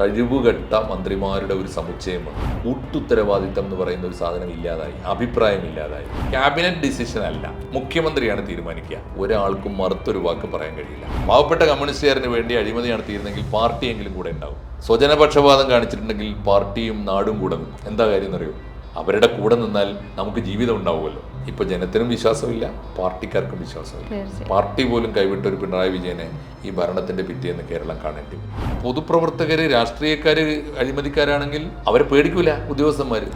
കഴിവുകെട്ട മന്ത്രിമാരുടെ ഒരു സമുച്ചയം വന്നു കൂട്ടുത്തരവാദിത്തം എന്ന് പറയുന്ന ഒരു സാധനം ഇല്ലാതായി അഭിപ്രായം ഇല്ലാതായി. ക്യാബിനറ്റ് ഡിസിഷൻ അല്ല മുഖ്യമന്ത്രിയാണ് തീരുമാനിക്കുക. ഒരാൾക്കും മറുത്തൊരു വാക്ക് പറയാൻ കഴിയില്ല. പാവപ്പെട്ട കമ്മ്യൂണിസ്റ്റുകാരന് വേണ്ടി അഴിമതി നടത്തിയിരുന്നെങ്കിൽ പാർട്ടിയെങ്കിലും കൂടെ ഉണ്ടാവും. സ്വജനപക്ഷപാതം കാണിച്ചിട്ടുണ്ടെങ്കിൽ പാർട്ടിയും നാടും കൂടെ എന്താ കാര്യം എന്നറിയോ? അവരുടെ കൂടെ നിന്നാൽ നമുക്ക് ജീവിതം ഉണ്ടാവുമല്ലോ. ഇപ്പൊ ജനത്തിനും വിശ്വാസമില്ല പാർട്ടിക്കാർക്കും വിശ്വാസമില്ല. പാർട്ടി പോലും കൈവിട്ട ഒരു പിണറായി വിജയനെ ഈ ഭരണത്തിന്റെ പിറ്റേന്ന് കേരളം കാണേണ്ടി. പൊതുപ്രവർത്തകര് രാഷ്ട്രീയക്കാര് അഴിമതിക്കാരാണെങ്കിൽ അവരെ പേടിക്കൂല ഉദ്യോഗസ്ഥന്മാര്.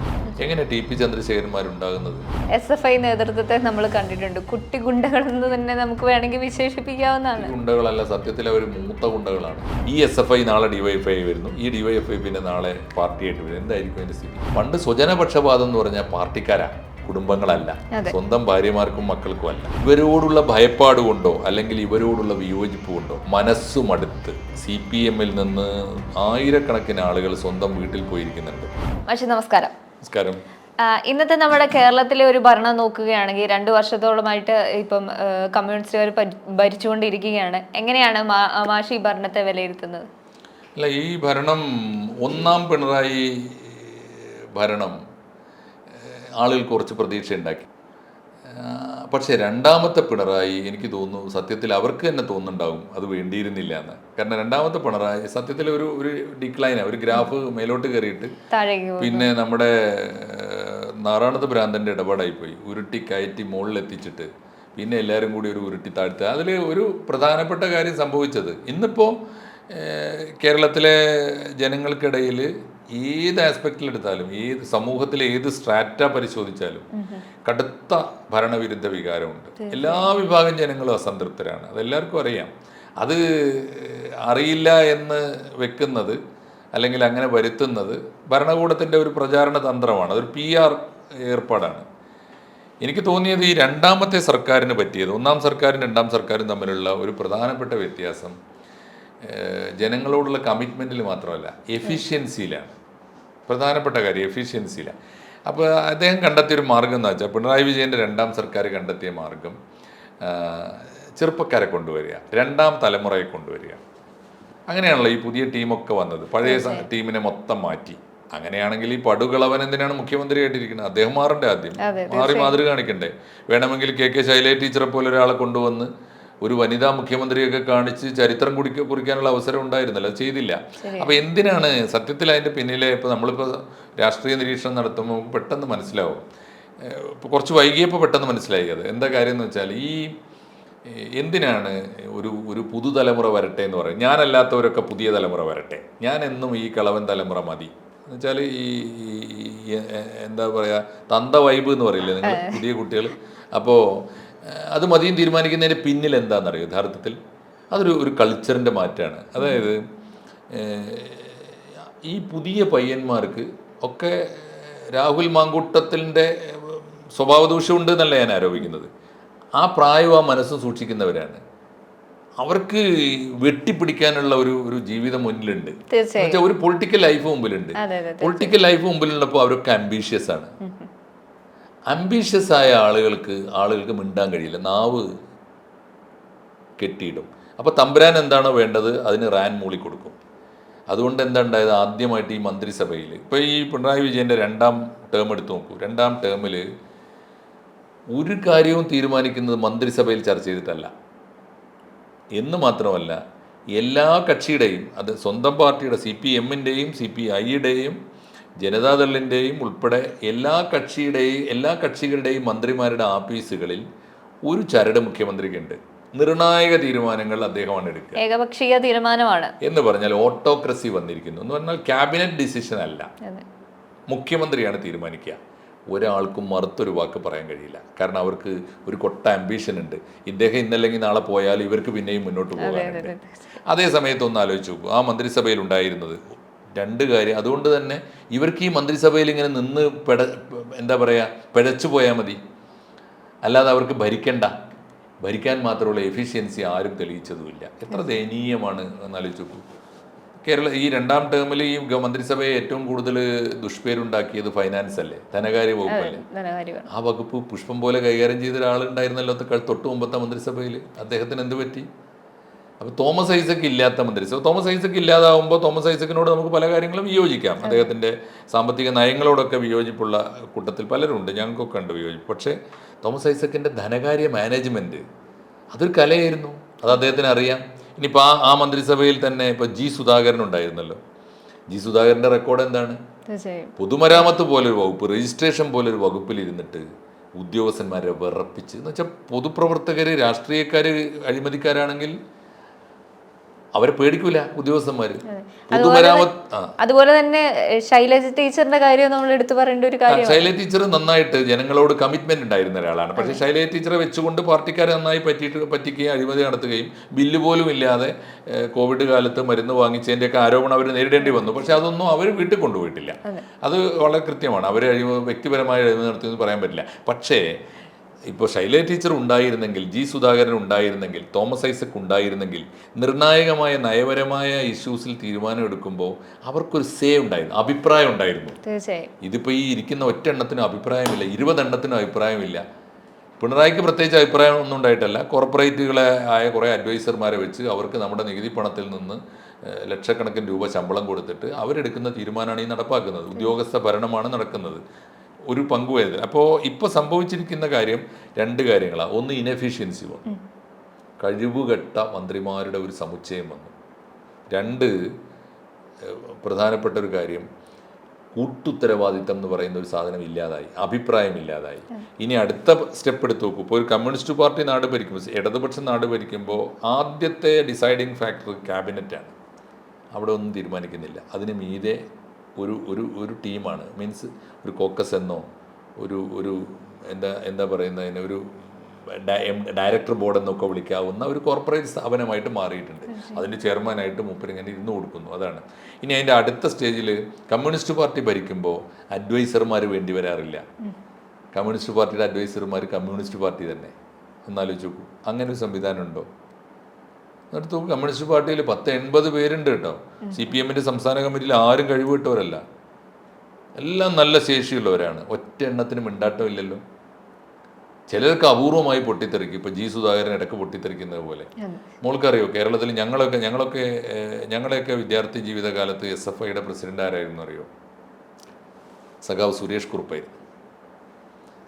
എങ്ങനെ ടി പി ചന്ദ്രശേഖരന്മാരുണ്ടാകുന്നത്? എസ് എഫ് ഐ നേതൃത്വത്തെ നമ്മൾ കണ്ടിട്ടുണ്ട്. കുട്ടി ഗുണ്ടകളെന്ന് തന്നെ നമുക്ക് വേണമെങ്കിൽ വിശേഷിപ്പിക്കാവുന്നതാണ്. ഗുണ്ടകളല്ല സത്യത്തിൽ അവർ മൂത്ത ഗുണ്ടകളാണ്. ഈ എസ് എഫ് ഐ നാളെ ഡിവൈഎഫ്ഐ വരുന്നു. ഈ ഡിവൈഎഫ്ഐ പിന്നെ നാളെ പാർട്ടിയായിട്ട് വരും. എന്തായിരിക്കും അതിന്റെ സ്ഥിതി? പണ്ട് സ്വജനപക്ഷപാതം എന്ന് പറഞ്ഞാൽ പാർട്ടിക്കാരാ. കുടുംബങ്ങളല്ല സ്വന്തം ഭാര്യമാർക്കും മക്കൾക്കും അല്ല. ഇവരോടുള്ള ഭയപ്പാട് കൊണ്ടോ അല്ലെങ്കിൽ ഇവരോടുള്ള വിയോജിപ്പ് കൊണ്ടോ മനസ്സുമടുത്ത് സി പി എമ്മിൽ നിന്ന് ആയിരക്കണക്കിന് ആളുകൾ സ്വന്തം വീട്ടിൽ പോയിരിക്കുന്നുണ്ട്. പക്ഷെ നമസ്കാരം. നമസ്കാരം. ഇന്നത്തെ നമ്മുടെ കേരളത്തിലെ ഒരു ഭരണം നോക്കുകയാണെങ്കിൽ രണ്ടു വർഷത്തോളമായിട്ട് ഇപ്പം കമ്മ്യൂണിസ്റ്റുകാർ ഭരിച്ചുകൊണ്ടിരിക്കുകയാണ്. എങ്ങനെയാണ് മാഷി ഭരണത്തെ വിലയിരുത്തുന്നത്? അല്ല ഈ ഭരണം ഒന്നാം പിണറായി ഭരണം ഏഹ്, ആളുകൾക്ക് കുറച്ച് പ്രതീക്ഷ ഉണ്ടാക്കി. പക്ഷേ രണ്ടാമത്തെ പിണറായി എനിക്ക് തോന്നുന്നു സത്യത്തിൽ അവർക്ക് തന്നെ തോന്നുന്നുണ്ടാവും അത് വേണ്ടിയിരുന്നില്ല എന്ന്. കാരണം രണ്ടാമത്തെ പിണറായി സത്യത്തിൽ ഒരു ഒരു ഡിക്ലൈനാണ് ഒരു ഗ്രാഫ് മേലോട്ട് കയറിയിട്ട് പിന്നെ നമ്മുടെ നാറാണത്ത് ഭ്രാന്തന്റെ ഇടപാടായിപ്പോയി. ഉരുട്ടി കയറ്റി മുകളിലെത്തിച്ചിട്ട് പിന്നെ എല്ലാവരും കൂടി ഒരു ഉരുട്ടി താഴ്ത്തുക. അതിൽ ഒരു പ്രധാനപ്പെട്ട കാര്യം സംഭവിച്ചത്. ഇന്നിപ്പോൾ കേരളത്തിലെ ജനങ്ങൾക്കിടയിൽ ഏത് ആസ്പെക്റ്റിൽ എടുത്താലും ഏത് സമൂഹത്തിലെ ഏത് സ്ട്രാറ്റ പരിശോധിച്ചാലും കടുത്ത ഭരണവിരുദ്ധ വികാരമുണ്ട്. എല്ലാ വിഭാഗം ജനങ്ങളും അസംതൃപ്തരാണ്. അതെല്ലാവർക്കും അറിയാം. അത് അറിയില്ല എന്ന് വെക്കുന്നത് അല്ലെങ്കിൽ അങ്ങനെ വരുത്തുന്നത് ഭരണകൂടത്തിന്റെ ഒരു പ്രചാരണ തന്ത്രമാണ്. അതൊരു പി ആർ ഏർപ്പാടാണ്. എനിക്ക് തോന്നിയത് ഈ രണ്ടാമത്തെ സർക്കാരിന് പറ്റിയത് ഒന്നാം സർക്കാരും രണ്ടാം സർക്കാരും തമ്മിലുള്ള ഒരു പ്രധാനപ്പെട്ട വ്യത്യാസം ജനങ്ങളോടുള്ള കമ്മിറ്റ്മെന്റിൽ മാത്രമല്ല എഫിഷ്യൻസിയിലാണ് പ്രധാനപ്പെട്ട കാര്യം എഫിഷ്യൻസിയിലാണ് അപ്പോൾ അദ്ദേഹം കണ്ടെത്തിയ ഒരു മാർഗം എന്ന് വെച്ചാൽ പിണറായി വിജയന്റെ രണ്ടാം സർക്കാർ കണ്ടെത്തിയ മാർഗം ചെറുപ്പക്കാരെ കൊണ്ടുവരിക രണ്ടാം തലമുറയെ കൊണ്ടുവരിക. അങ്ങനെയാണല്ലോ ഈ പുതിയ ടീമൊക്കെ വന്നത്. പഴയ ടീമിനെ മൊത്തം മാറ്റി. അങ്ങനെയാണെങ്കിൽ ഈ പടുകളവൻ എന്തിനാണ് മുഖ്യമന്ത്രിയായിട്ടിരിക്കുന്നത്? അദ്ദേഹം മാറണ്ടേ ആദ്യം? മാറി മാതൃക കാണിക്കണ്ടേ? വേണമെങ്കിൽ കെ കെ ശൈലേ ടീച്ചറെ പോലെ ഒരാളെ കൊണ്ടുവന്ന് ഒരു വനിതാ മുഖ്യമന്ത്രിയൊക്കെ കാണിച്ച് ചരിത്രം കുടിക്ക കുറിക്കാനുള്ള അവസരം ഉണ്ടായിരുന്നല്ലോ. അത് ചെയ്തില്ല. അപ്പൊ എന്തിനാണ് സത്യത്തിൽ അതിന്റെ പിന്നിലെ ഇപ്പൊ നമ്മളിപ്പോ രാഷ്ട്രീയ നിരീക്ഷണം നടത്തുമ്പോൾ നമുക്ക് പെട്ടെന്ന് മനസ്സിലാവും. ഏഹ് ഇപ്പൊ കുറച്ച് വൈകിയപ്പോൾ പെട്ടെന്ന് മനസ്സിലായി അത്. എന്താ കാര്യം എന്ന് വെച്ചാൽ ഈ എന്തിനാണ് ഒരു ഒരു പുതുതലമുറ വരട്ടെ എന്ന് പറയും ഞാനല്ലാത്തവരൊക്കെ പുതിയ തലമുറ വരട്ടെ. ഞാൻ എന്നും ഈ കളവൻ തലമുറ മതി. എന്നുവെച്ചാൽ ഈ എന്താ പറയുക തന്ത വൈബ് എന്ന് പറയില്ലേ നിങ്ങൾ? പുതിയ കുട്ടികൾ അപ്പോൾ അത് മതിയും തീരുമാനിക്കുന്നതിന്റെ പിന്നിൽ എന്താണെന്നറിയോ യഥാർത്ഥത്തിൽ? അതൊരു ഒരു കൾച്ചറിന്റെ മാറ്റമാണ് അതായത് ഈ പുതിയ പയ്യന്മാർക്ക് ഒക്കെ രാഹുൽ മാങ്കൂട്ടത്തിന്റെ സ്വഭാവദോഷമുണ്ട് എന്നല്ല ഞാൻ ആരോപിക്കുന്നത്. ആ പ്രായവും ആ മനസ്സും സൂക്ഷിക്കുന്നവരാണ്. അവർക്ക് വെട്ടിപ്പിടിക്കാനുള്ള ഒരു ഒരു ജീവിതം മുന്നിലുണ്ട്. ഒരു പൊളിറ്റിക്കൽ ലൈഫ് മുമ്പിലുണ്ട്. പൊളിറ്റിക്കൽ ലൈഫ് മുമ്പിലുള്ളപ്പോൾ അവരൊക്കെ അംബീഷ്യസ് ആണ്. അംബീഷ്യസ് ആയ ആളുകൾക്ക് ആളുകൾക്ക് മിണ്ടാൻ കഴിയില്ല. നാവ് കെട്ടിയിടും. അപ്പോൾ തമ്പുരാൻ എന്താണോ വേണ്ടത് അതിന് റാൻ മൂളി കൊടുക്കും. അതുകൊണ്ട് എന്താ ഉണ്ടായത്? ആദ്യമായിട്ട് ഈ മന്ത്രിസഭയിൽ ഇപ്പോൾ ഈ പിണറായി വിജയന്റെ രണ്ടാം ടേം എടുത്ത് നോക്കൂ. രണ്ടാം ടേമിൽ ഒരു കാര്യവും തീരുമാനിക്കുന്നത് മന്ത്രിസഭയിൽ ചർച്ച ചെയ്തിട്ടല്ല. എന്ന് മാത്രമല്ല എല്ലാ കക്ഷിയുടെയും അത് സ്വന്തം പാർട്ടിയുടെ സി പി എമ്മിന്റെയും സി പി ഐയുടെയും ജനതാദളിന്റെയും ഉൾപ്പെടെ എല്ലാ കക്ഷിയുടെയും എല്ലാ കക്ഷികളുടെയും മന്ത്രിമാരുടെ ആഫീസുകളിൽ ഒരു ചരട് മുഖ്യമന്ത്രിക്കുണ്ട്. നിർണായക തീരുമാനങ്ങൾ അദ്ദേഹമാണ് എടുക്കുക. ഏകപക്ഷീയ തീരുമാനമാണ്. എന്ന് പറഞ്ഞാൽ ഓട്ടോക്രസി വന്നിരിക്കുന്നു. എന്ന് പറഞ്ഞാൽ ക്യാബിനറ്റ് ഡിസിഷൻ അല്ല. മുഖ്യമന്ത്രിയാണ് തീരുമാനിക്കുക. ഒരാൾക്കും മറുത്തൊരു വാക്ക് പറയാൻ കഴിയില്ല. കാരണം അവർക്ക് ഒരു കൊട്ട അംബീഷൻ ഉണ്ട്. ഇദ്ദേഹം ഇന്നല്ലെങ്കിൽ നാളെ പോയാൽ ഇവർക്ക് പിന്നെയും മുന്നോട്ട് പോകാനുണ്ട്. അതേ സമയത്ത് ഒന്ന് ആലോചിച്ച് നോക്കൂ. ആ മന്ത്രിസഭയിൽ ഉണ്ടായിരുന്നത് രണ്ട് കാര്യം. അതുകൊണ്ട് തന്നെ ഇവർക്ക് ഈ മന്ത്രിസഭയിൽ ഇങ്ങനെ നിന്ന് പെട എന്താ പറയുക പിഴച്ചു പോയാൽ മതി. അല്ലാതെ അവർക്ക് ഭരിക്കണ്ട. ഭരിക്കാൻ മാത്രമുള്ള എഫിഷ്യൻസി ആരും തെളിയിച്ചതുമില്ല. എത്ര ദയനീയമാണ് എന്നാലോചിച്ചു കേരള ഈ രണ്ടാം ടേമിൽ ഈ മന്ത്രിസഭയെ ഏറ്റവും കൂടുതൽ ദുഷ്പേരുണ്ടാക്കിയത് ഫൈനാൻസ് അല്ലേ? ധനകാര്യ വകുപ്പല്ലേ? അല്ലേ ആ വകുപ്പ് പുഷ്പം പോലെ കൈകാര്യം ചെയ്ത ഒരാളുണ്ടായിരുന്നല്ലോ തൊട്ട് മുമ്പത്തെ മന്ത്രിസഭയിൽ. അദ്ദേഹത്തിന് എന്ത് പറ്റി? അപ്പോൾ തോമസ് ഐസക് ഇല്ലാത്ത മന്ത്രിസഭ തോമസ് ഐസക്ക് ഇല്ലാതാവുമ്പോൾ തോമസ് ഐസക്കിനോട് നമുക്ക് പല കാര്യങ്ങളും വിയോജിക്കാം. അദ്ദേഹത്തിന്റെ സാമ്പത്തിക നയങ്ങളോടൊക്കെ വിയോജിപ്പുള്ള കൂട്ടത്തിൽ പലരുണ്ട്. ഞങ്ങൾക്കൊക്കെ ഉണ്ട് വിയോജിപ്പ്. പക്ഷേ തോമസ് ഐസക്കിന്റെ ധനകാര്യ മാനേജ്മെന്റ് അതൊരു കലയായിരുന്നു. അത് അദ്ദേഹത്തിന് അറിയാം. ഇനിയിപ്പോൾ ആ ആ മന്ത്രിസഭയിൽ തന്നെ ഇപ്പോൾ ജി സുധാകരൻ ഉണ്ടായിരുന്നല്ലോ. ജി സുധാകരന്റെ റെക്കോർഡ് എന്താണ്? പൊതുമരാമത്ത് പോലൊരു വകുപ്പ് രജിസ്ട്രേഷൻ പോലൊരു വകുപ്പിൽ ഇരുന്നിട്ട് ഉദ്യോഗസ്ഥന്മാരെ വിറപ്പിച്ച്. എന്ന് വെച്ചാൽ പൊതുപ്രവർത്തകർ രാഷ്ട്രീയക്കാർ അഴിമതിക്കാരാണെങ്കിൽ അവരെ പേടിക്കൂല ഉദ്യോഗസ്ഥന്മാർ പൊതുമരാമത്ത് അതുപോലെ തന്നെ ശൈലജ ടീച്ചറിന്റെ കാര്യം നമ്മൾ എടുത്തു പറയേണ്ട ഒരു കാര്യം ശൈലജ ടീച്ചർ നന്നായിട്ട് ജനങ്ങളോട് കമ്മിറ്റ്മെന്റ് ഉണ്ടായിരുന്ന ഒരാളാണ്. പക്ഷേ ശൈലജ ടീച്ചറെ വെച്ചുകൊണ്ട് പാർട്ടിക്കാരെ നന്നായി പറ്റിയിട്ട് പറ്റിക്കുകയും അഴിമതി നടത്തുകയും ബില്ല് പോലും ഇല്ലാതെ കോവിഡ് കാലത്ത് മരുന്ന് വാങ്ങിച്ചതിന്റെയൊക്കെ ആരോപണം അവർ നേരിടേണ്ടി വന്നു. പക്ഷേ അതൊന്നും അവർ വീട്ടിൽ കൊണ്ടുപോയിട്ടില്ല. അത്. വളരെ കൃത്യമാണ്. അവർ അഴിമതി വ്യക്തിപരമായ അഴിമതി നടത്തിയെന്ന് പറയാൻ പറ്റില്ല. പക്ഷേ ഇപ്പോൾ ശൈലേ ടീച്ചർ ഉണ്ടായിരുന്നെങ്കിൽ ജി സുധാകരൻ ഉണ്ടായിരുന്നെങ്കിൽ തോമസ് ഐസക് ഉണ്ടായിരുന്നെങ്കിൽ നിർണായകമായ നയപരമായ ഇഷ്യൂസിൽ തീരുമാനമെടുക്കുമ്പോൾ അവർക്കൊരു സേ ഉണ്ടായിരുന്നു അഭിപ്രായം ഉണ്ടായിരുന്നു. തീർച്ചയായും. ഇതിപ്പോൾ ഈ ഇരിക്കുന്ന ഒറ്റ എണ്ണത്തിനും അഭിപ്രായമില്ല ഇരുപതെണ്ണത്തിനും അഭിപ്രായമില്ല. പിണറായിക്ക് പ്രത്യേകിച്ച് അഭിപ്രായം ഒന്നും ഉണ്ടായിട്ടല്ല. കോർപ്പറേറ്റുകളെ ആയ കുറേ അഡ്വൈസർമാരെ വെച്ച് അവർക്ക് നമ്മുടെ നികുതി പണത്തിൽ നിന്ന് ലക്ഷക്കണക്കിന് രൂപ ശമ്പളം കൊടുത്തിട്ട് അവരെടുക്കുന്ന തീരുമാനമാണ് ഈ നടപ്പാക്കുന്നത്. ഉദ്യോഗസ്ഥ ഭരണമാണ് നടക്കുന്നത്. ഒരു പങ്കുവേദന അപ്പോൾ ഇപ്പോൾ സംഭവിച്ചിരിക്കുന്ന കാര്യം രണ്ട് കാര്യങ്ങളാണ് ഒന്ന് ഇനഫിഷ്യൻസി വന്നു. കഴിവുകെട്ട മന്ത്രിമാരുടെ ഒരു സമുച്ചയം വന്നു. രണ്ട് പ്രധാനപ്പെട്ട ഒരു കാര്യം കൂട്ടുത്തരവാദിത്തം എന്ന് പറയുന്ന ഒരു സാധനം ഇല്ലാതായി. അഭിപ്രായം ഇല്ലാതായി. ഇനി അടുത്ത സ്റ്റെപ്പ് എടുത്ത് നോക്കും. ഇപ്പോൾ ഒരു കമ്മ്യൂണിസ്റ്റ് പാർട്ടി നാട് ഭരിക്കുമ്പോൾ ഇടതുപക്ഷം നാട് ഭരിക്കുമ്പോൾ ആദ്യത്തെ ഡിസൈഡിങ് ഫാക്ടർ ക്യാബിനറ്റാണ് അവിടെ ഒന്നും തീരുമാനിക്കുന്നില്ല. അതിന് മീതെ ഒരു ഒരു ഒരു ടീമാണ്. മീൻസ് ഒരു കോക്കസ് എന്നോ ഒരു ഒരു എന്താ എന്താ പറയുന്നതിന് ഒരു ഡയറക്ടർ ബോർഡ് എന്നൊക്കെ വിളിക്കാവുന്ന ഒരു കോർപ്പറേറ്റ് സ്ഥാപനമായിട്ട് മാറിയിട്ടുണ്ട്. അതിന്റെ ചെയർമാനായിട്ട് മൂപ്പരിങ്ങനെ ഇരുന്ന് കൊടുക്കുന്നു. അതാണ്. ഇനി അതിന്റെ അടുത്ത സ്റ്റേജിൽ കമ്മ്യൂണിസ്റ്റ് പാർട്ടി ഭരിക്കുമ്പോൾ അഡ്വൈസർമാർ വേണ്ടി വരാറില്ല. കമ്മ്യൂണിസ്റ്റ് പാർട്ടിയുടെ അഡ്വൈസർമാർ കമ്മ്യൂണിസ്റ്റ് പാർട്ടി തന്നെ. എന്നാലോചിച്ചു അങ്ങനെ ഒരു സംവിധാനം ഉണ്ടോ? എന്നിട്ട് നോക്കൂ. കമ്മ്യൂണിസ്റ്റ് പാർട്ടിയിൽ പത്ത് എൺപത് പേരുണ്ട് കേട്ടോ. സി പി എമ്മിന്റെ സംസ്ഥാന കമ്മിറ്റിയിൽ ആരും കഴിവിട്ടവരല്ല എല്ലാം നല്ല ശേഷിയുള്ളവരാണ്. ഒറ്റ എണ്ണത്തിന് മിണ്ടാട്ടം ഇല്ലല്ലോ. ചിലർക്ക് അപൂർവമായി പൊട്ടിത്തെറിക്കും. ഇപ്പോൾ ജി സുധാകരൻ ഇടയ്ക്ക് പൊട്ടിത്തെറിക്കുന്നത് പോലെ. മോൾക്കറിയോ? കേരളത്തിൽ ഞങ്ങളൊക്കെ ഞങ്ങളൊക്കെ ഞങ്ങളെയൊക്കെ വിദ്യാർത്ഥി ജീവിതകാലത്ത് എസ് എഫ് ഐയുടെ പ്രസിഡന്റ് ആരായിരുന്നു അറിയോ? സഖാവ് സുരേഷ് കുറുപ്പായിരുന്നു.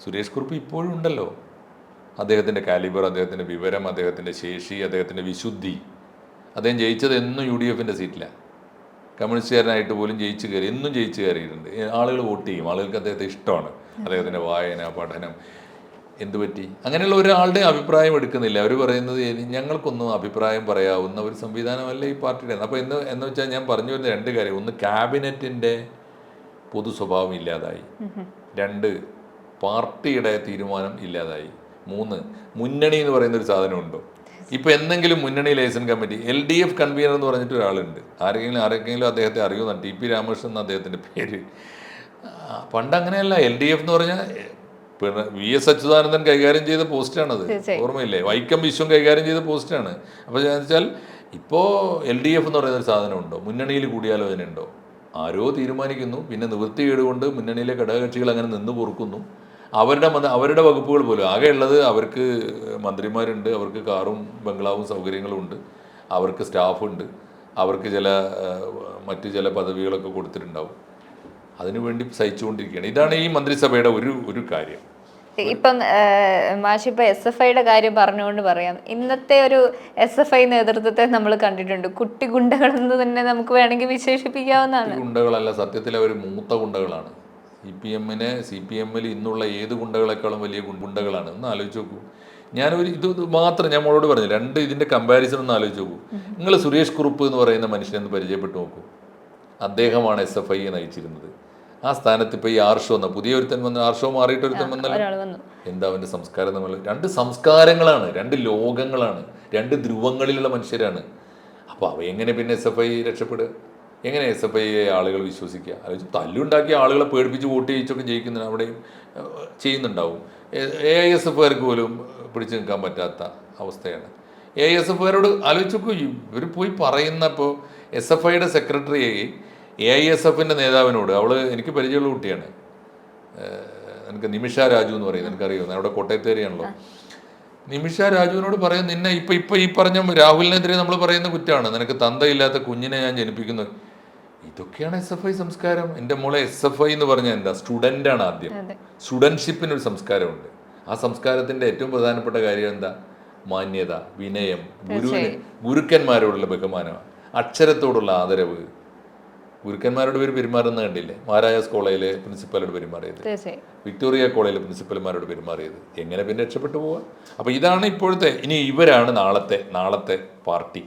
സുരേഷ് കുറുപ്പ് ഇപ്പോഴും ഉണ്ടല്ലോ. അദ്ദേഹത്തിന്റെ കാലിബർ അദ്ദേഹത്തിന്റെ വിവരം അദ്ദേഹത്തിന്റെ ശേഷി അദ്ദേഹത്തിന്റെ വിശുദ്ധി. അദ്ദേഹം ജയിച്ചത് എന്നും യു ഡി എഫിന്റെ സീറ്റിലാണ് കമ്മ്യൂണിസ്റ്റുകാരനായിട്ട് പോലും ജയിച്ചു കയറി എന്നും ജയിച്ചു കയറിയിട്ടുണ്ട്. ആളുകൾ വോട്ട് ചെയ്യും. ആളുകൾക്ക് അദ്ദേഹത്തെ ഇഷ്ടമാണ്. അദ്ദേഹത്തിന്റെ വായന പഠനം. എന്തു പറ്റി? അങ്ങനെയുള്ള ഒരാളുടെ അഭിപ്രായം എടുക്കുന്നില്ല. അവർ പറയുന്നത് ഞങ്ങൾക്കൊന്നും അഭിപ്രായം പറയാവുന്ന ഒരു സംവിധാനമല്ല ഈ പാർട്ടിയുടെ അപ്പോൾ എന്ന് എന്ന് വെച്ചാൽ ഞാൻ പറഞ്ഞു വരുന്ന രണ്ട് കാര്യം. ഒന്ന് ക്യാബിനറ്റിന്റെ പൊതു സ്വഭാവം ഇല്ലാതായി രണ്ട് പാർട്ടിയുടെ തീരുമാനം ഇല്ലാതായി. മൂന്ന്. മുന്നണി എന്ന് പറയുന്ന ഒരു സാധനമുണ്ടോ? ഇപ്പൊ എന്തെങ്കിലും മുന്നണി liaison committee L D F convener എന്ന് പറഞ്ഞിട്ട് ഒരാളുണ്ട്. ആരെങ്കിലും ആരെങ്കിലും അദ്ദേഹത്തെ അറിയുന്ന ടി പി രാമകൃഷ്ണൻ എന്ന അദ്ദേഹത്തിന്റെ പേര്. പണ്ട് അങ്ങനെയല്ല. എൽ ഡി എഫ് എന്ന് പറഞ്ഞാൽ പിന്നെ വി എസ് അച്യുതാനന്ദൻ കൈകാര്യം ചെയ്ത പോസ്റ്റാണത്. ഓർമ്മയില്ലേ? വൈക്കം വിശ്വം കൈകാര്യം ചെയ്ത പോസ്റ്റാണ് അപ്പോൾ ഞാൻ വെച്ചാൽ ഇപ്പോൾ എൽ ഡി എഫ് എന്ന് പറയുന്ന ഒരു സാധനമുണ്ടോ? മുന്നണിയിൽ കൂടിയാലോചന ഉണ്ടോ ആരോ തീരുമാനിക്കുന്നു. പിന്നെ നിവൃത്തി കേടുകൊണ്ട് മുന്നണിയിലെ ഘടകകക്ഷികൾ അങ്ങനെ നിന്ന് പൊറുക്കുന്നു. അവരുടെ അവരുടെ വകുപ്പുകൾ പോലും. ആകെ ഉള്ളത് അവർക്ക് മന്ത്രിമാരുണ്ട് അവർക്ക് കാറും ബംഗ്ലാവും സൗകര്യങ്ങളും ഉണ്ട് അവർക്ക് സ്റ്റാഫുണ്ട് അവർക്ക് ചില മറ്റ് ചില പദവികളൊക്കെ കൊടുത്തിട്ടുണ്ടാവും. അതിനുവേണ്ടി സഹിച്ചുകൊണ്ടിരിക്കുകയാണ്. ഇതാണ് ഈ മന്ത്രിസഭയുടെ ഒരു ഒരു കാര്യം. ഇപ്പം മാഷിപ്പ എസ് എഫ് ഐയുടെ കാര്യം പറഞ്ഞുകൊണ്ട് പറയാം. ഇന്നത്തെ ഒരു എസ് എഫ് ഐ നേതൃത്വത്തെ നമ്മൾ കണ്ടിട്ടുണ്ട്. കുട്ടി ഗുണ്ടകളെന്ന് തന്നെ നമുക്ക് വേണമെങ്കിൽ വിശേഷിപ്പിക്കാവുന്നതാണ്. ഗുണ്ടകളല്ല സത്യത്തിൽ അവർ മൂത്ത ഗുണ്ടകളാണ്. സി പി എമ്മിന് സി പി എമ്മിൽ ഇന്നുള്ള ഏത് ഗുണ്ടകളെക്കാളും വലിയ ഗുണ്ടകളാണ്. എന്ന് ആലോചിച്ച് നോക്കൂ. ഞാനൊരു ഇത് മാത്രം ഞാൻ മോളോട് പറഞ്ഞു രണ്ട് ഇതിന്റെ കമ്പാരിസൺ ഒന്ന് ആലോചിച്ച് നോക്കൂ. നിങ്ങൾ സുരേഷ് കുറുപ്പ് എന്ന് പറയുന്ന മനുഷ്യനെ ഒന്ന് പരിചയപ്പെട്ട് നോക്കൂ. അദ്ദേഹമാണ് എസ് എഫ് ഐയെ നയിച്ചിരുന്നത്. ആ സ്ഥാനത്ത് ഇപ്പോൾ ഈ ആർഷോ എന്ന പുതിയ ഒരുത്തൻ വന്ന ആർഷോ മാറിയിട്ട് ഒരുത്തൻ വന്നല്ലോ? എന്താ അവന്റെ സംസ്കാരം നമ്മൾ രണ്ട് സംസ്കാരങ്ങളാണ് രണ്ട് ലോകങ്ങളാണ് രണ്ട് ധ്രുവങ്ങളിലുള്ള മനുഷ്യരാണ്. അപ്പോൾ അവയെങ്ങനെ പിന്നെ എസ് എഫ് ഐ രക്ഷപ്പെടുക? എങ്ങനെ എസ് എഫ് ഐയെ ആളുകൾ വിശ്വസിക്കുക? അല്ലെങ്കിൽ തല്ലുണ്ടാക്കിയ ആളുകളെ പേടിപ്പിച്ച് വോട്ട് ചെയ്യിച്ചൊക്കെ ജയിക്കുന്ന അവിടെയും ചെയ്യുന്നുണ്ടാവും. എ ഐ എസ് എഫുകാർക്ക് പോലും പിടിച്ചു നിൽക്കാൻ പറ്റാത്ത അവസ്ഥയാണ്. എ ഐ എസ് എഫുകാരോട് കാരോട് നോക്കൂ ഇവർ പോയി പറയുന്ന ഇപ്പോൾ എസ് എഫ് ഐയുടെ സെക്രട്ടറി എ ഐ എസ് എഫിന്റെ നേതാവിനോട് അവൾ എനിക്ക് പരിചയമുള്ള കുട്ടിയാണ്. എനിക്ക് നിമിഷ രാജു എന്ന് പറയുന്നത്. എനിക്കറിയാം? അവിടെ കോട്ടയത്തേരിയാണല്ലോ നിമിഷ രാജുവിനോട് പറയും നിന്നെ ഇപ്പം ഇപ്പം ഈ പറഞ്ഞ രാഹുലിനെതിരെ നമ്മൾ പറയുന്ന കുറ്റമാണ് നിനക്ക് തന്തയില്ലാത്ത കുഞ്ഞിനെ ഞാൻ ജനിപ്പിക്കുന്നു. ഇതൊക്കെയാണ് എസ് എഫ് ഐ സംസ്കാരം. എന്റെ മോളെ എസ് എഫ് ഐ എന്ന് പറഞ്ഞാൽ എന്താ? സ്റ്റുഡന്റ് ആണ് ആദ്യം. അതെ. സ്റ്റുഡൻഷിപ്പിന് ഒരു സംസ്കാരമുണ്ട്. ആ സംസ്കാരത്തിന്റെ ഏറ്റവും പ്രധാനപ്പെട്ട കാര്യം എന്താ? മാന്യത വിനയം ഗുരുവിന് ഗുരുക്കന്മാരോടുള്ള ബഹുമാനം അക്ഷരത്തോടുള്ള ആദരവ്. ഗുരുക്കന്മാരോട് പേര് പെരുമാറുന്ന കണ്ടില്ലേ? മഹാരാജാസ് കോളേജിലെ പ്രിൻസിപ്പലോട് പെരുമാറിയത്. വിക്ടോറിയ കോളേജിലെ പ്രിൻസിപ്പൽമാരോട് പെരുമാറിയത്. എങ്ങനെ പിന്നെ രക്ഷപ്പെട്ടു പോവാ? അപ്പോൾ ഇതാണ് ഇപ്പോഴത്തെ ഇനി ഇവരാണ് നാളത്തെ നാളത്തെ പാർട്ടി.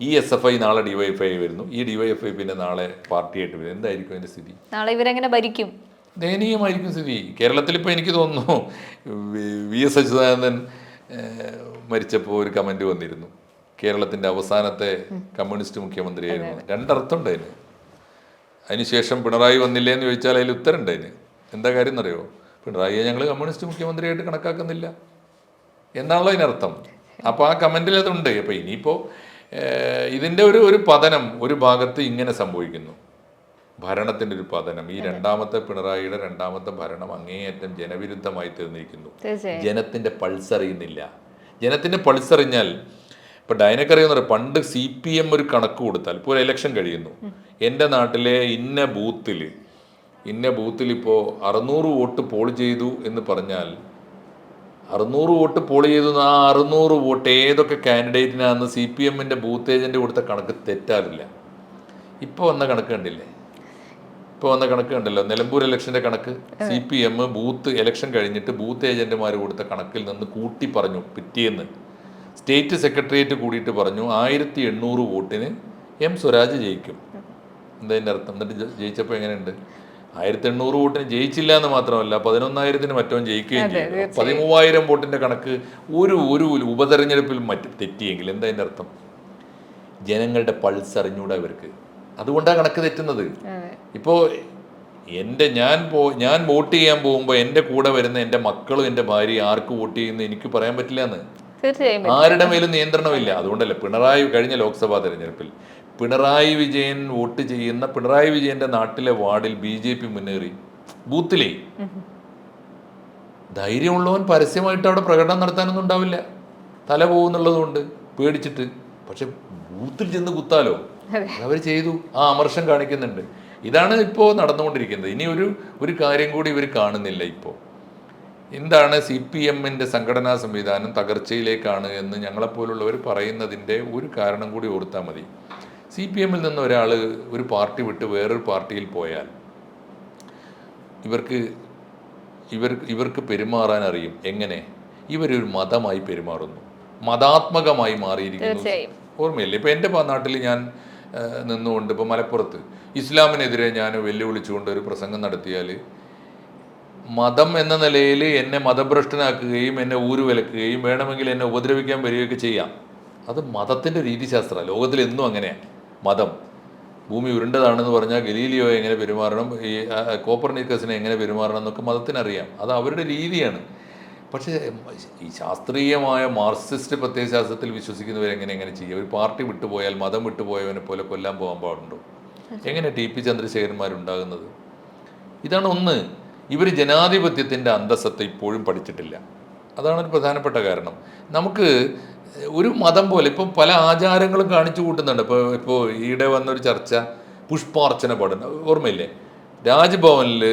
ഈ എസ് എഫ് ഐ നാളെ ഡിവൈഎഫ്ഐ വരുന്നു. ഈ ഡിവൈഎഫ്ഐ പിന്നെ നാളെ പാർട്ടിയായിട്ട് വരും എന്തായിരിക്കും അതിന്റെ സ്ഥിതി? നാളെ ഇവരെങ്ങനെ ഭരിക്കും? ദയനീയമായിരിക്കും സ്ഥിതി. കേരളത്തിൽ ഇപ്പോൾ എനിക്ക് തോന്നുന്നു വി- വി എസ് അച്യുതാനന്ദൻ മരിച്ചപ്പോൾ ഒരു കമന്റ് വന്നിരുന്നു. കേരളത്തിന്റെ അവസാനത്തെ കമ്മ്യൂണിസ്റ്റ് മുഖ്യമന്ത്രിയായിരുന്നു. രണ്ടർത്ഥമുണ്ട് അതിന്. അതിനുശേഷം പിണറായി വന്നില്ലേ എന്ന് ചോദിച്ചാൽ അതിൽ ഉത്തരമുണ്ട് അതിന്. എന്താ കാര്യം എന്നറിയോ? പിണറായിയെ ഞങ്ങൾ കമ്മ്യൂണിസ്റ്റ് മുഖ്യമന്ത്രിയായിട്ട് കണക്കാക്കുന്നില്ല. എന്നാണല്ലോ അതിനർത്ഥം. അപ്പോൾ ആ കമന്റിൽ അതുണ്ട് അപ്പോൾ ഇനിയിപ്പോൾ ഇതിന്റെ ഒരു ഒരു പതനം ഒരു ഭാഗത്ത് ഇങ്ങനെ സംഭവിക്കുന്നു. ഭരണത്തിന്റെ ഒരു പതനം. ഈ രണ്ടാമത്തെ പിണറായിയുടെ രണ്ടാമത്തെ ഭരണം അങ്ങേയറ്റം ജനവിരുദ്ധമായി തീർന്നിരിക്കുന്നു. ജനത്തിന്റെ പൾസ് അറിയുന്നില്ല ജനത്തിന്റെ പൾസ് അറിഞ്ഞാൽ ഇപ്പം ഡൈനക്കറിയെന്ന് പറയാം പണ്ട് സി പി എം ഒരു കണക്ക് കൊടുത്താൽ ഇപ്പോൾ ഒരു ഇലക്ഷൻ കഴിയുന്നു. എന്റെ നാട്ടിലെ ഇന്ന ബൂത്തിൽ ഇന്ന ബൂത്തിൽ ഇപ്പോൾ അറുന്നൂറ് വോട്ട് പോൾ ചെയ്തു എന്ന് പറഞ്ഞാൽ അറുന്നൂറ് വോട്ട് പോൾ ചെയ്തു. ആ അറുന്നൂറ് വോട്ട് ഏതൊക്കെ കാൻഡിഡേറ്റിനാന്ന് സി പി എമ്മിന്റെ ബൂത്ത് ഏജന്റ് കൊടുത്ത കണക്ക് തെറ്റാറില്ല. ഇപ്പോൾ വന്ന കണക്ക് കണ്ടില്ലേ? ഇപ്പോൾ വന്ന കണക്ക് കണ്ടല്ലോ? നിലമ്പൂർ ഇലക്ഷന്റെ കണക്ക്. C P M booth election കഴിഞ്ഞിട്ട് ബൂത്ത് ഏജന്റുമാർ കൊടുത്ത കണക്കിൽ നിന്ന് കൂട്ടി പറഞ്ഞു പിറ്റേന്ന്. സ്റ്റേറ്റ് സെക്രട്ടേറിയറ്റ് കൂടിയിട്ട് പറഞ്ഞു ആയിരത്തി എണ്ണൂറ് വോട്ടിന് എം സ്വരാജ് ജയിക്കും. എന്തതിന്റെ അർത്ഥം? എന്നിട്ട് ജയിച്ചപ്പോൾ എങ്ങനെയുണ്ട്? ആയിരത്തി എണ്ണൂറ് വോട്ടിന് ജയിച്ചില്ല എന്ന് മാത്രമല്ല പതിനൊന്നായിരത്തിന് മറ്റോ ജയിക്കുകയും ചെയ്തു. പതിമൂവായിരം വോട്ടിന്റെ കണക്ക് ഒരു ഒരു ഉപതെരഞ്ഞെടുപ്പിൽ മറ്റ് തെറ്റിയെങ്കിൽ എന്താ അതിന്റെ അർത്ഥം? ജനങ്ങളുടെ പൾസ് അറിഞ്ഞൂടാ ഇവർക്ക്. അതുകൊണ്ടാണ് കണക്ക് തെറ്റുന്നത്. ഇപ്പോ ഇപ്പോൾ എന്റെ ഞാൻ പോ ഞാൻ വോട്ട് ചെയ്യാൻ പോകുമ്പോൾ എന്റെ കൂടെ വരുന്ന എന്റെ മക്കളും എന്റെ ഭാര്യയും ആർക്ക് വോട്ട് ചെയ്യുന്നു എനിക്ക് പറയാൻ പറ്റില്ല എന്ന്. ആരുടെ മേലും നിയന്ത്രണമില്ല. അതുകൊണ്ടല്ലേ പിണറായി കഴിഞ്ഞ ലോക്സഭാ തെരഞ്ഞെടുപ്പിൽ പിണറായി വിജയൻ വോട്ട് ചെയ്യുന്ന പിണറായി വിജയന്റെ നാട്ടിലെ വാർഡിൽ ബി ജെ പി മുന്നേറി. ബൂത്തിലേ. ധൈര്യമുള്ളവൻ പരസ്യമായിട്ട് അവിടെ പ്രകടനം നടത്താനൊന്നും ഉണ്ടാവില്ല. തല പോകുന്നുള്ളതുകൊണ്ട് പേടിച്ചിട്ട്. പക്ഷെ ബൂത്തിൽ ചെന്ന് കുത്താലോ? അവർ ചെയ്തു. ആ അമർഷം കാണിക്കുന്നുണ്ട്. ഇതാണ് ഇപ്പോൾ നടന്നുകൊണ്ടിരിക്കുന്നത്. ഇനി ഒരു ഒരു കാര്യം കൂടി ഇവർ കാണുന്നില്ല ഇപ്പോൾ എന്താണ് സി പി എമ്മിന്റെ സംഘടനാ സംവിധാനം തകർച്ചയിലേക്കാണ് എന്ന് ഞങ്ങളെപ്പോലുള്ളവർ പറയുന്നതിന്റെ ഒരു കാരണം കൂടി ഓർത്താൽ മതി. സി പി എമ്മിൽ നിന്ന് ഒരാൾ ഒരു പാർട്ടി വിട്ട് വേറൊരു പാർട്ടിയിൽ പോയാൽ ഇവർക്ക് ഇവർ ഇവർക്ക് പെരുമാറാൻ അറിയും. എങ്ങനെ? ഇവരൊരു മതമായി പെരുമാറുന്നു. മതാത്മകമായി മാറിയിരിക്കുന്നു. ഓർമ്മയില്ലേ? ഇപ്പം എന്റെ നാട്ടിൽ ഞാൻ നിന്നുകൊണ്ട് ഇപ്പോൾ മലപ്പുറത്ത് ഇസ്ലാമിനെതിരെ ഞാൻ വെല്ലുവിളിച്ചുകൊണ്ട് ഒരു പ്രസംഗം നടത്തിയാൽ മതം എന്ന നിലയിൽ എന്നെ മതഭ്രഷ്ടനാക്കുകയും എന്നെ ഊരുവിലക്കുകയും വേണമെങ്കിൽ എന്നെ ഉപദ്രവിക്കാൻ വരികയൊക്കെ ചെയ്യാം. അത് മതത്തിന്റെ രീതിശാസ്ത്രമാണ്. ലോകത്തിൽ എന്നും അങ്ങനെയാണ്. മതം. ഭൂമി ഉരുണ്ടതാണെന്ന് പറഞ്ഞാൽ ഗലീലിയോ എങ്ങനെ പെരുമാറണം? ഈ കോപ്പർനിക്കസിനെ എങ്ങനെ പെരുമാറണം എന്നൊക്കെ മതത്തിനറിയാം. അത് അവരുടെ രീതിയാണ്. പക്ഷേ ഈ ശാസ്ത്രീയമായ മാർക്സിസ്റ്റ് പ്രത്യയശാസ്ത്രത്തിൽ വിശ്വസിക്കുന്നവർ എങ്ങനെ എങ്ങനെ ചെയ്യും? ഒരു പാർട്ടി വിട്ടുപോയാൽ മതം വിട്ടുപോയവനെ പോലെ കൊല്ലാൻ പോകാൻ പാടുണ്ടോ? എങ്ങനെ ടി പി ചന്ദ്രശേഖരന്മാരുണ്ടാകുന്നത്? ഇതാണ് ഒന്ന്. ഇവർ ജനാധിപത്യത്തിന്റെ അന്തസ്സത്തെ ഇപ്പോഴും പഠിച്ചിട്ടില്ല. അതാണ് ഒരു പ്രധാനപ്പെട്ട കാരണം. നമുക്ക് ഒരു മതം പോലെ ഇപ്പം പല ആചാരങ്ങളും കാണിച്ചു കൂട്ടുന്നുണ്ട്. ഇപ്പോൾ ഇപ്പോൾ ഈയിടെ വന്നൊരു ചർച്ച പുഷ്പാർച്ചന പാടുന്ന ഓർമ്മയില്ലേ? രാജ്ഭവനിൽ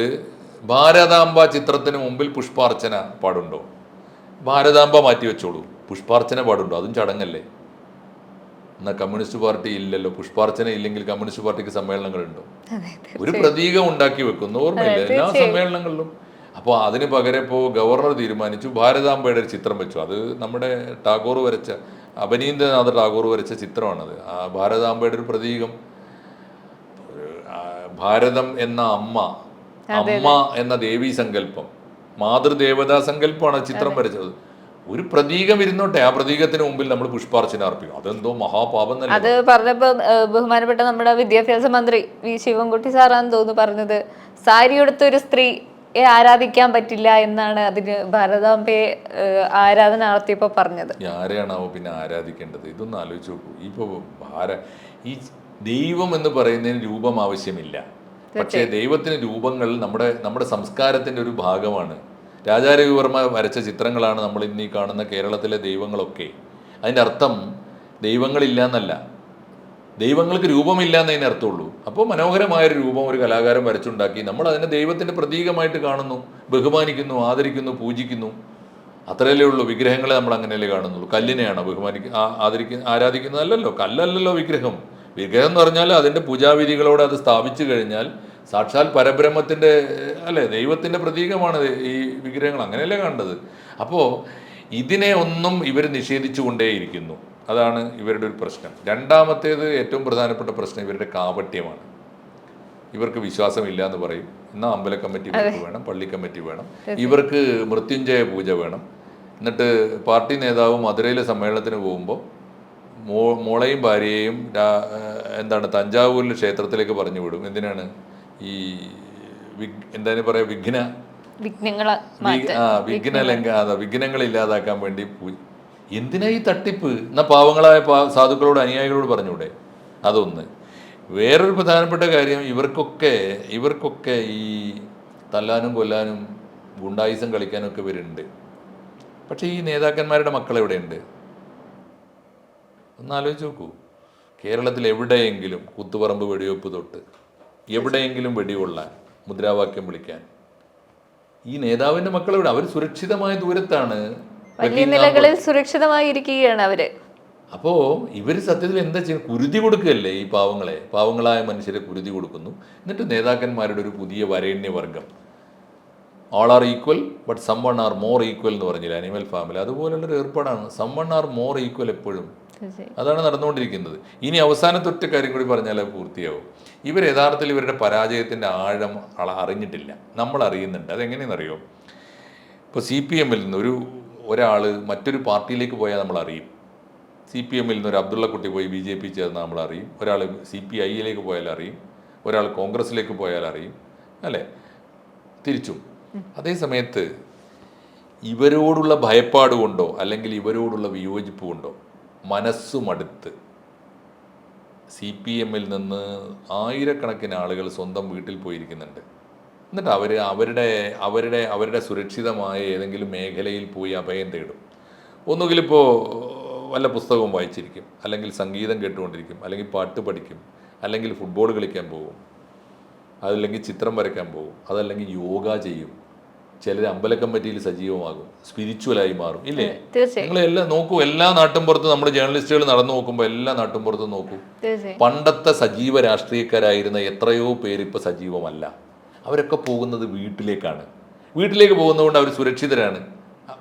ഭാരതാംബ ചിത്രത്തിന് മുമ്പിൽ പുഷ്പാർച്ചന പാടുണ്ടോ? ഭാരതാംബ മാറ്റി വെച്ചോളൂ. പുഷ്പാർച്ചന പാടുണ്ടോ? അതും ചടങ്ങല്ലേ? എന്നാൽ കമ്മ്യൂണിസ്റ്റ് പാർട്ടി ഇല്ലല്ലോ. പുഷ്പാർച്ചന ഇല്ലെങ്കിൽ കമ്മ്യൂണിസ്റ്റ് പാർട്ടിക്ക് സമ്മേളനങ്ങളുണ്ടോ? ഉണ്ടോ ഒരു പ്രതീകം ഉണ്ടാക്കി വെക്കുന്നു. ഓർമ്മയില്ല? എല്ലാ സമ്മേളനങ്ങളിലും അപ്പോൾ അതിന് പകരം ഇപ്പോൾ ഗവർണർ തീരുമാനിച്ചു ഭാരതാംബയുടെ ഒരു ചിത്രം വെച്ചു. അത് നമ്മുടെ ടാഗോർ വരച്ച അപനീന്ദ്രനാഥ് ടാഗോർ വരച്ച ചിത്രമാണത്. ആ ഭാരതാംബയുടെ ഒരു പ്രതീകം. ഭാരതം എന്ന അമ്മ അമ്മ എന്ന ദേവീ സങ്കല്പം മാതൃദേവതാ സങ്കല്പമാണ് ചിത്രം വരച്ചത്. ഒരു പ്രതീകം ഇരുന്നോട്ടെ ആ പ്രതീകത്തിന് മുമ്പിൽ നമ്മൾ പുഷ്പാർച്ചന അർപ്പിക്കും. അതെന്തോ മഹാപാപം തന്നെ അത് പറഞ്ഞപ്പോ ബഹുമാനപ്പെട്ട നമ്മുടെ വിദ്യാഭ്യാസ മന്ത്രി വി ശിവൻകുട്ടി സാറാന്ന് തോന്നുന്നു പറഞ്ഞത്. സാരി സ്ത്രീ ഒരു സ്ത്രീയെ ആരാധിക്കാൻ പറ്റില്ല എന്നാണ് അതിന് ഭാരതാംബയെ ആരാധന നടത്തിയപ്പോ പറഞ്ഞത്. ആരെയാണാവോ പിന്നെ ആരാധിക്കേണ്ടത്? ഇതൊന്ന് ആലോചിച്ച് നോക്കൂ. ഇപ്പോൾ ഭാര ഈ ദൈവം എന്ന് പറയുന്നതിന് രൂപം ആവശ്യമില്ല. പക്ഷേ ദൈവത്തിന് രൂപങ്ങൾ നമ്മുടെ നമ്മുടെ സംസ്കാരത്തിന്റെ ഒരു ഭാഗമാണ്. രാജാരവിവർമ്മ വരച്ച ചിത്രങ്ങളാണ് നമ്മൾ ഇന്ന് ഈ കാണുന്ന കേരളത്തിലെ ദൈവങ്ങളൊക്കെ. അതിന്റെ അർത്ഥം ദൈവങ്ങളില്ല എന്നല്ല. ദൈവങ്ങൾക്ക് രൂപമില്ല എന്നതിന് അർത്ഥമുള്ളൂ. അപ്പോൾ മനോഹരമായ ഒരു രൂപം ഒരു കലാകാരൻ വരച്ചുണ്ടാക്കി. നമ്മൾ അതിനെ ദൈവത്തിന്റെ പ്രതീകമായിട്ട് കാണുന്നു ബഹുമാനിക്കുന്നു ആദരിക്കുന്നു പൂജിക്കുന്നു. അത്രയല്ലേ ഉള്ളൂ വിഗ്രഹങ്ങളെ നമ്മൾ അങ്ങനെയല്ലേ കാണുന്നുള്ളൂ. കല്ലിനെയാണ് ബഹുമാനിക്ക ആദരിക്കുന്ന ആരാധിക്കുന്നതല്ലല്ലോ. കല്ലല്ലല്ലോ വിഗ്രഹം. വിഗ്രഹം എന്ന് പറഞ്ഞാൽ അതിന്റെ പൂജാവിധികളോടെ അത് സ്ഥാപിച്ചു കഴിഞ്ഞാൽ സാക്ഷാൽ പരബ്രഹ്മത്തിന്റെ അല്ലേ ദൈവത്തിന്റെ പ്രതീകമാണ് ഈ വിഗ്രഹങ്ങൾ. അങ്ങനെയല്ലേ കണ്ടത് അപ്പോൾ ഇതിനെ ഒന്നും ഇവർ നിഷേധിച്ചുകൊണ്ടേയിരിക്കുന്നു അതാണ് ഇവരുടെ ഒരു പ്രശ്നം. രണ്ടാമത്തേത് ഏറ്റവും പ്രധാനപ്പെട്ട പ്രശ്നം ഇവരുടെ കാപട്യമാണ്. ഇവർക്ക് വിശ്വാസമില്ല എന്ന് പറയും. എന്നാൽ അമ്പല കമ്മിറ്റി വേണം പള്ളി കമ്മിറ്റി വേണം. ഇവർക്ക് മൃത്യുഞ്ജയ പൂജ വേണം. എന്നിട്ട് പാർട്ടി നേതാവ് മധുരയിലെ സമ്മേളനത്തിന് പോകുമ്പോൾ മോ മോളെയും ഭാര്യയെയും എന്താണ് തഞ്ചാവൂരിലെ ക്ഷേത്രത്തിലേക്ക് പറഞ്ഞു വിടും. എന്തിനാണ്? ഈ എന്താണ് പറയുക വിഘ്ന? വിഘ്നങ്ങൾ വിഘ്ന ലംഘ വിഘ്നങ്ങൾ ഇല്ലാതാക്കാൻ വേണ്ടി എന്തിനാ ഈ തട്ടിപ്പ്? എന്നാ പാവങ്ങളായ പാ- സാധുക്കളോട് അനുയായികളോട് പറഞ്ഞൂടെ? അതൊന്ന്. വേറൊരു പ്രധാനപ്പെട്ട കാര്യം ഇവർക്കൊക്കെ ഇവർക്കൊക്കെ ഈ തല്ലാനും കൊല്ലാനും ഗുണ്ടായുസം കളിക്കാനും ഒക്കെ ഇവരുണ്ട്. പക്ഷേ ഈ നേതാക്കന്മാരുടെ മക്കൾ എവിടെയുണ്ട്? ഒന്ന് ആലോചിച്ച് നോക്കൂ. കേരളത്തിൽ എവിടെയെങ്കിലും കുത്തുപറമ്പ് വെടിവെപ്പ് തൊട്ട് എവിടെയെങ്കിലും വെടികൊള്ളാൻ മുദ്രാവാക്യം വിളിക്കാൻ ഈ നേതാവിന്റെ മക്കൾ എവിടെ? അവർ സുരക്ഷിതമായ ദൂരത്താണ് വലിയ നിലകളിൽ സുരക്ഷിതമായി ഇരിക്കുകയാണ് അവർ. അപ്പോ ഇവർ സത്യത്തിൽ എന്താ ചെയ്യുന്നത് കുരുതി കൊടുക്കുകയല്ലേ ഈ പാവങ്ങളെ? പാവങ്ങളായ മനുഷ്യരെ കുരുതി കൊടുക്കുന്നു. എന്നിട്ട് നേതാക്കന്മാരുടെ ഒരു പുതിയ വരേണ്യവർഗം. All are equal but some one are more equal എന്ന് പറഞ്ഞില്ല അനിമൽ ഫാമിൽ അതുപോലുള്ള ഒരു ഏർപ്പാടാണ്. Some one are more equal എപ്പോഴും. അതാണ് നടന്നുകൊണ്ടിരിക്കുന്നത്. ഇനി അവസാനത്തെ ഒറ്റ കാര്യം കൂടി പറഞ്ഞാൽ പൂർത്തിയാവും. ഇവർ യഥാർത്ഥത്തിൽ ഇവരുടെ പരാജയത്തിന്റെ ആഴം അറിഞ്ഞിട്ടില്ല. നമ്മൾ അറിയുന്നുണ്ട് അതെങ്ങനെയെന്നറിയോ ഇപ്പോൾ സി പി എമ്മിൽ നിന്ന് ഒരു ഒരാൾ മറ്റൊരു പാർട്ടിയിലേക്ക് പോയാൽ നമ്മൾ അറിയും. സി പി എമ്മിൽ നിന്ന് ഒരു അബ്ദുള്ള കുട്ടി പോയി ബി ജെ പി ചേർന്ന് നമ്മൾ അറിയും. ഒരാൾ സി പി ഐയിലേക്ക് പോയാൽ അറിയും. ഒരാൾ കോൺഗ്രസ്സിലേക്ക് പോയാൽ അറിയും. അല്ലേ? തിരിച്ചും. അതേ സമയത്ത് ഇവരോടുള്ള ഭയപ്പാട് കൊണ്ടോ അല്ലെങ്കിൽ ഇവരോടുള്ള വിയോജിപ്പ് കൊണ്ടോ മനസ്സുമടുത്ത് സി പി എമ്മിൽ നിന്ന് ആയിരക്കണക്കിന് ആളുകൾ സ്വന്തം വീട്ടിൽ പോയിരിക്കുന്നുണ്ട്. എന്നിട്ട് അവർ അവരുടെ അവരുടെ അവരുടെ സുരക്ഷിതമായ ഏതെങ്കിലും മേഖലയിൽ പോയി അഭയം തേടും. ഒന്നുകിലിപ്പോൾ വല്ല പുസ്തകവും വായിച്ചിരിക്കും അല്ലെങ്കിൽ സംഗീതം കേട്ടുകൊണ്ടിരിക്കും അല്ലെങ്കിൽ പാട്ട് പഠിക്കും അല്ലെങ്കിൽ ഫുട്ബോൾ കളിക്കാൻ പോകും അതല്ലെങ്കിൽ ചിത്രം വരയ്ക്കാൻ പോകും അതല്ലെങ്കിൽ യോഗ ചെയ്യും. ചിലർ അമ്പലക്കമ്പറ്റിയിൽ സജീവമാകും സ്പിരിച്വലായി മാറും ഇല്ലേ? നിങ്ങൾ എല്ലാം നോക്കൂ എല്ലാ നാട്ടുംപുറത്തും നമ്മുടെ ജേർണലിസ്റ്റുകൾ നടന്നു നോക്കുമ്പോൾ എല്ലാ നാട്ടുംപുറത്തും നോക്കൂ. പണ്ടത്തെ സജീവ രാഷ്ട്രീയക്കാരായിരുന്ന എത്രയോ പേര് ഇപ്പോൾ സജീവമല്ല. അവരൊക്കെ പോകുന്നത് വീട്ടിലേക്കാണ്. വീട്ടിലേക്ക് പോകുന്നതുകൊണ്ട് അവർ സുരക്ഷിതരാണ്.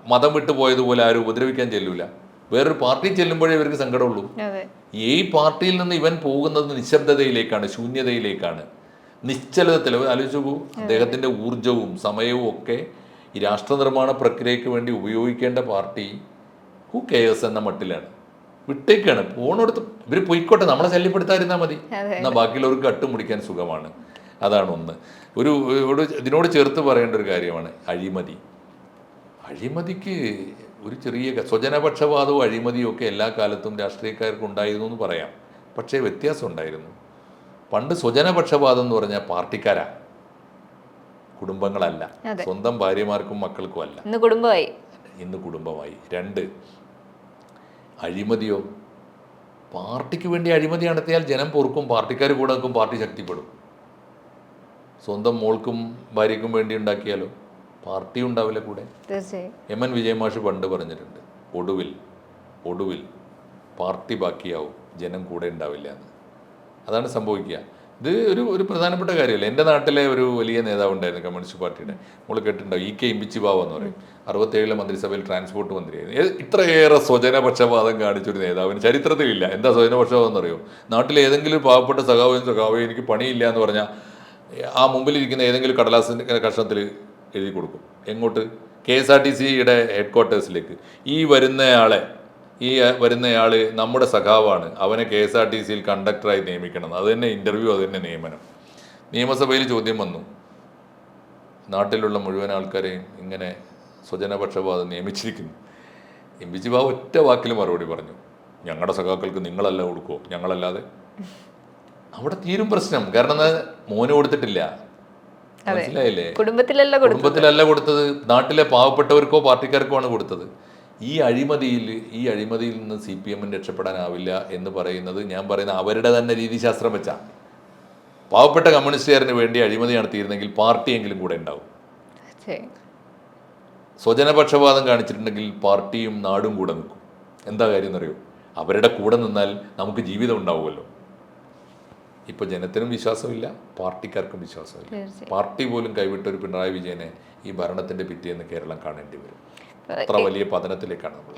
മതം വിട്ടു പോയതുപോലെ ആരും ഉപദ്രവിക്കാൻ ചെല്ലൂല. വേറൊരു പാർട്ടി ചെല്ലുമ്പോഴേ ഇവർക്ക് സങ്കടമുള്ളൂ. ഈ പാർട്ടിയിൽ നിന്ന് ഇവൻ പോകുന്നത് നിശബ്ദതയിലേക്കാണ് ശൂന്യതയിലേക്കാണ്. നിശ്ചലതത്തിൽ ആലോചിച്ചു പോകും അദ്ദേഹത്തിന്റെ ഊർജവും സമയവും ഒക്കെ ഈ രാഷ്ട്ര നിർമ്മാണ പ്രക്രിയയ്ക്ക് വേണ്ടി ഉപയോഗിക്കേണ്ട പാർട്ടി ഹു കെയേഴ്സ് എന്ന മട്ടിലാണ്. വിട്ടേക്കാണ്. പോണടുത്ത് ഇവർ പൊയ്ക്കോട്ടെ നമ്മളെ ശല്യപ്പെടുത്താതിരുന്നാൽ മതി. എന്നാൽ ബാക്കിയുള്ളവർക്ക് അട്ടുമുടിക്കാൻ സുഖമാണ്. അതാണ് ഒന്ന്. ഒരു ഇതിനോട് ചേർത്ത് പറയേണ്ട ഒരു കാര്യമാണ് അഴിമതി. അഴിമതിക്ക് ഒരു ചെറിയ സ്വജനപക്ഷപാതവും അഴിമതിയും ഒക്കെ എല്ലാ കാലത്തും രാഷ്ട്രീയക്കാർക്ക് ഉണ്ടായിരുന്നു എന്ന് പറയാം. പക്ഷേ വ്യത്യാസം ഉണ്ടായിരുന്നു. പണ്ട് സ്വജനപക്ഷപാതം എന്ന് പറഞ്ഞാൽ പാർട്ടിക്കാരാ. കുടുംബങ്ങളല്ല. സ്വന്തം ഭാര്യമാർക്കും മക്കൾക്കും അല്ല. ഇന്ന് കുടുംബമായി. ഇന്ന് കുടുംബമായി. രണ്ട് അഴിമതിയോ? പാർട്ടിക്ക് വേണ്ടി അഴിമതി നടത്തിയാൽ ജനം പൊറുക്കും പാർട്ടിക്കാർ കൂടെ നിൽക്കും പാർട്ടി ശക്തിപ്പെടും. സ്വന്തം മോൾക്കും ഭാര്യക്കും വേണ്ടി ഉണ്ടാക്കിയാലോ? പാർട്ടി ഉണ്ടാവില്ല കൂടെ. എം എൻ വിജയമാഷ് പണ്ട് പറഞ്ഞിട്ടുണ്ട് ഒടുവിൽ ഒടുവിൽ പാർട്ടി ബാക്കിയാവും ജനം കൂടെ ഉണ്ടാവില്ല എന്ന്. അതാണ് സംഭവിക്കുക. ഇത് ഒരു ഒരു പ്രധാനപ്പെട്ട കാര്യമല്ല? എന്റെ നാട്ടിലെ ഒരു വലിയ നേതാവ് ഉണ്ടായിരുന്നു കമ്മ്യൂണിസ്റ്റ് പാർട്ടിയുടെ. നമ്മൾ കേട്ടിട്ടുണ്ടാവും ഇ കെ ഇമ്പിച്ചി ബാബ എന്ന് പറയും. അറുപത്തേഴിലെ മന്ത്രിസഭയിൽ ട്രാൻസ്പോർട്ട് മന്ത്രിയായിരുന്നു. ഇത്രയേറെ സ്വജനപക്ഷപാതം കാണിച്ചൊരു നേതാവിന് ചരിത്രത്തിലില്ല. എന്താ സ്വജനപക്ഷപാതം എന്നറിയോ? നാട്ടിലെ ഏതെങ്കിലും പാവപ്പെട്ട സഖാവ് സഖാവ് എനിക്ക് പണിയില്ല എന്ന് പറഞ്ഞാൽ ആ മുമ്പിലിരിക്കുന്ന ഏതെങ്കിലും കടലാസിന്റെ കഷ്ണത്തിൽ എഴുതി കൊടുക്കും. എങ്ങോട്ട്? കെ എസ് ആർ ടി സിയുടെ ഹെഡ് ക്വാർട്ടേഴ്സിലേക്ക് ഈ വരുന്നയാളെ ഈ വരുന്നയാൾ നമ്മുടെ സഖാവാണ്. അവനെ കെ എസ് ആർ ടി സിയിൽ കണ്ടക്ടറായി നിയമിക്കണം. അത് തന്നെ ഇന്റർവ്യൂ അത് തന്നെ നിയമനം. നിയമസഭയിൽ ചോദ്യം വന്നു. നാട്ടിലുള്ള മുഴുവൻ ആൾക്കാരെയും ഇങ്ങനെ സ്വജനപക്ഷപാതം നിയമിച്ചിരിക്കുന്നു. എം പി ബാബു ഒറ്റ വാക്കിൽ മറുപടി പറഞ്ഞു. ഞങ്ങളുടെ സഖാക്കൾക്ക് നിങ്ങളല്ല കൊടുക്കുമോ ഞങ്ങളല്ലാതെ? അവിടെ തീരും പ്രശ്നം. കാരണം മോന് കൊടുത്തിട്ടില്ല. മനസ്സിലായില്ലേ? കുടുംബത്തിലല്ല കുടുംബത്തിലല്ല കൊടുത്തത്. നാട്ടിലെ പാവപ്പെട്ടവർക്കോ പാർട്ടിക്കാർക്കോ ആണ് കൊടുത്തത്. ഈ അഴിമതിയിൽ ഈ അഴിമതിയിൽ നിന്ന് സി പി എമ്മിന് രക്ഷപ്പെടാനാവില്ല എന്ന് പറയുന്നത് ഞാൻ പറയുന്ന അവരുടെ തന്നെ രീതിശാസ്ത്രം വെച്ചാ. പാവപ്പെട്ട കമ്മ്യൂണിസ്റ്റുകാരന് വേണ്ടി അഴിമതി നടത്തിയിരുന്നെങ്കിൽ പാർട്ടിയെങ്കിലും കൂടെ ഉണ്ടാവും. സ്വജനപക്ഷപാതം കാണിച്ചിട്ടുണ്ടെങ്കിൽ പാർട്ടിയും നാടും കൂടെ നിൽക്കും. എന്താ കാര്യം എന്നറിയോ? അവരുടെ കൂടെ നിന്നാൽ നമുക്ക് ജീവിതം ഉണ്ടാവുമല്ലോ. ഇപ്പോൾ ജനത്തിനും വിശ്വാസമില്ല പാർട്ടിക്കാർക്കും വിശ്വാസമില്ല. പാർട്ടി പോലും കൈവിട്ട ഒരു പിണറായി വിജയനെ ഈ ഭരണത്തിന്റെ പിറ്റേന്ന് കേരളം കാണേണ്ടി വരും. അത്ര വലിയ പതനത്തിലേക്കാണ് നമ്മൾ